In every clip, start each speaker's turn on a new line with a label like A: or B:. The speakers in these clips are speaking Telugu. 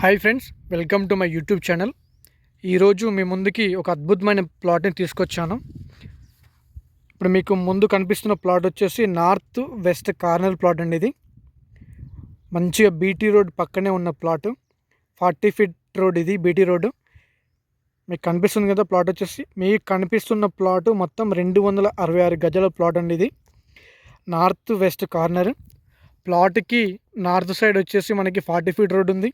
A: Hi friends welcome to my YouTube channel ఈరోజు మీ ముందుకి ఒక అద్భుతమైన ప్లాట్ని తీసుకొచ్చాను. ఇప్పుడు మీకు ముందు కనిపిస్తున్న ప్లాట్ వచ్చేసి నార్త్ వెస్ట్ కార్నర్ ప్లాట్ అండి ఇది. మంచిగా బీటీ రోడ్ పక్కనే ఉన్న ప్లాట్ ఫార్టీ ఫీట్ రోడ్ ఇది బీటీ రోడ్ మీకు కనిపిస్తుంది కదా ప్లాట్ వచ్చేసి. మీకు కనిపిస్తున్న ప్లాట్ మొత్తం రెండు వందల అరవై ఆరు గజాల ప్లాట్ అండి ఇది. నార్త్ వెస్ట్ కార్నర్ ప్లాట్కి నార్త్ సైడ్ వచ్చేసి మనకి ఫార్టీ ఫీట్ రోడ్ ఉంది.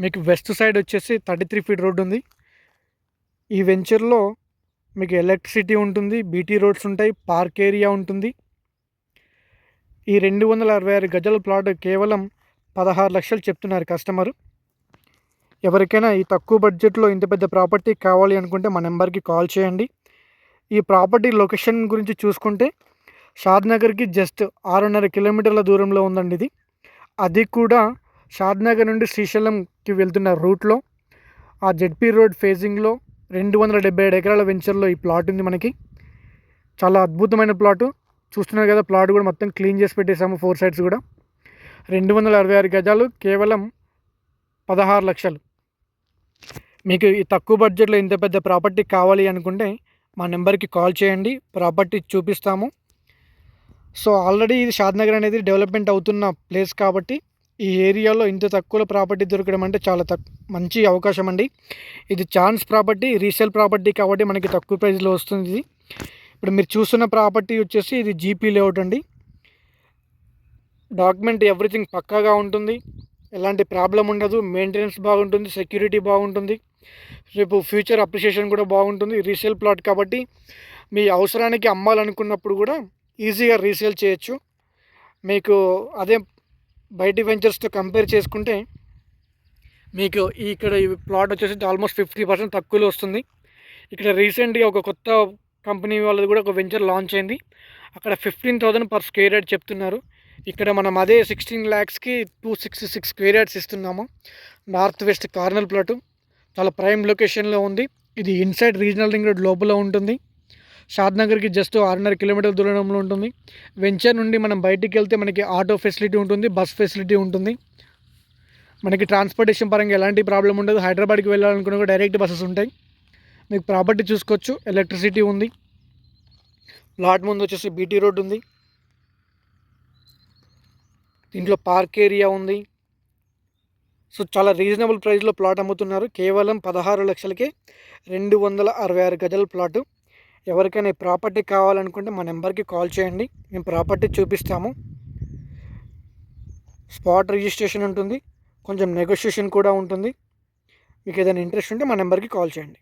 A: మీకు వెస్ట్ సైడ్ వచ్చేసి థర్టీ త్రీ ఫీట్ రోడ్ ఉంది. ఈ వెంచర్లో మీకు ఎలక్ట్రిసిటీ ఉంటుంది బీటీ రోడ్స్ ఉంటాయి పార్క్ ఏరియా ఉంటుంది. ఈ రెండు వందల అరవై ఆరు గజల ప్లాట్ కేవలం పదహారు లక్షలు చెప్తున్నారు కస్టమరు. ఎవరికైనా ఈ తక్కువ బడ్జెట్లో ఇంత పెద్ద ప్రాపర్టీ కావాలి అనుకుంటే మా నెంబర్కి కాల్ చేయండి. ఈ ప్రాపర్టీ లొకేషన్ గురించి చూసుకుంటే షాద్నగర్కి జస్ట్ ఆరున్నర కిలోమీటర్ల దూరంలో ఉందండి ఇది. అది కూడా షాద్నగర్ నుండి శ్రీశైలంకి వెళ్తున్న రూట్లో. ఆ జెడ్పీ రోడ్ ఫేజింగ్లో రెండు వందల డెబ్బై ఏడు ఎకరాల వెంచర్లో ఈ ప్లాట్ ఉంది మనకి. చాలా అద్భుతమైన ప్లాటు. చూస్తున్నారు కదా ప్లాట్ కూడా మొత్తం క్లీన్ చేసి పెట్టేసాము ఫోర్ సైడ్స్ కూడా. రెండు వందల అరవై ఆరు గజాలు కేవలం పదహారు లక్షలు. మీకు ఈ తక్కువ బడ్జెట్లో ఇంత పెద్ద ప్రాపర్టీ కావాలి అనుకుంటే మా నెంబర్కి కాల్ చేయండి. ప్రాపర్టీ చూపిస్తాము. సో ఆల్రెడీ ఇది షాద్నగర్ అనేది డెవలప్మెంట్ అవుతున్న ప్లేస్ కాబట్టి ఈ ఏరియాలో ఇంత తక్కువ ప్రాపర్టీ దొరకడం అంటే చాలా తక్ మంచి అవకాశం అండి. ఇది ఛాన్స్ ప్రాపర్టీ రీసేల్ ప్రాపర్టీ కాబట్టి మనకి తక్కువ ప్రైస్లో వస్తుంది ఇది. ఇప్పుడు మీరు చూస్తున్న ప్రాపర్టీ వచ్చేసి ఇది జీపీ లేఅవుట్ అండి. డాక్యుమెంట్ ఎవ్రీథింగ్ పక్కాగా ఉంటుంది. ఎలాంటి ప్రాబ్లం ఉండదు. మెయింటెనెన్స్ బాగుంటుంది. సెక్యూరిటీ బాగుంటుంది. రేపు ఫ్యూచర్ అప్రిషియేషన్ కూడా బాగుంటుంది. రీసేల్ ప్లాట్ కాబట్టి మీ అవసరానికి అమ్మాలనుకున్నప్పుడు కూడా ఈజీగా రీసేల్ చేయొచ్చు. మీకు అదే బయటి వెంచర్స్తో కంపేర్ చేసుకుంటే మీకు ఇక్కడ ఈ ప్లాట్ వచ్చేసి ఆల్మోస్ట్ ఫిఫ్టీ పర్సెంట్ తక్కువలో వస్తుంది. ఇక్కడ రీసెంట్గా ఒక కొత్త కంపెనీ వాళ్ళది కూడా ఒక వెంచర్ లాంచ్ అయింది. అక్కడ fifteen thousand per square yard చెప్తున్నారు. ఇక్కడ మనం అదే sixteen ల్యాక్స్కి two sixty six square yards ఇస్తున్నాము. North west corner plot. చాలా ప్రైమ్ లొకేషన్లో ఉంది. ఇది ఇన్సైడ్ రీజనల్ రింగ్ రోడ్ లోపల ఉంటుంది. షాద్నగర్కి జస్ట్ ఆరున్నర కిలోమీటర్ల దూరంలో ఉంటుంది. వెంచర్ నుండి మనం బయటికి వెళ్తే మనకి ఆటో ఫెసిలిటీ ఉంటుంది బస్ ఫెసిలిటీ ఉంటుంది. మనకి ట్రాన్స్పోర్టేషన్ పరంగా ఎలాంటి ప్రాబ్లం ఉండదు. హైదరాబాద్కి వెళ్ళాలనుకున్న డైరెక్ట్ బస్సెస్ ఉంటాయి. మీకు ప్రాపర్టీ చూసుకోవచ్చు. ఎలక్ట్రిసిటీ ఉంది. ప్లాట్ ముందు వచ్చేసి బీటీ రోడ్ ఉంది. దీంట్లో పార్క్ ఏరియా ఉంది. సో చాలా రీజనబుల్ ప్రైస్లో ప్లాట్ అమ్ముతున్నారు. కేవలం పదహారు లక్షలకే రెండు వందల అరవై ఆరు గజల ప్లాటు. ఎవరికైనా ఈ ప్రాపర్టీ కావాలనుకుంటే మా నెంబర్కి కాల్ చేయండి. మేము ప్రాపర్టీ చూపిస్తాము. స్పాట్ రిజిస్ట్రేషన్ ఉంటుంది. కొంచెం నెగోషియేషన్ కూడా ఉంటుంది. మీకు ఏదైనా ఇంట్రెస్ట్ ఉంటే మా నెంబర్కి కాల్ చేయండి.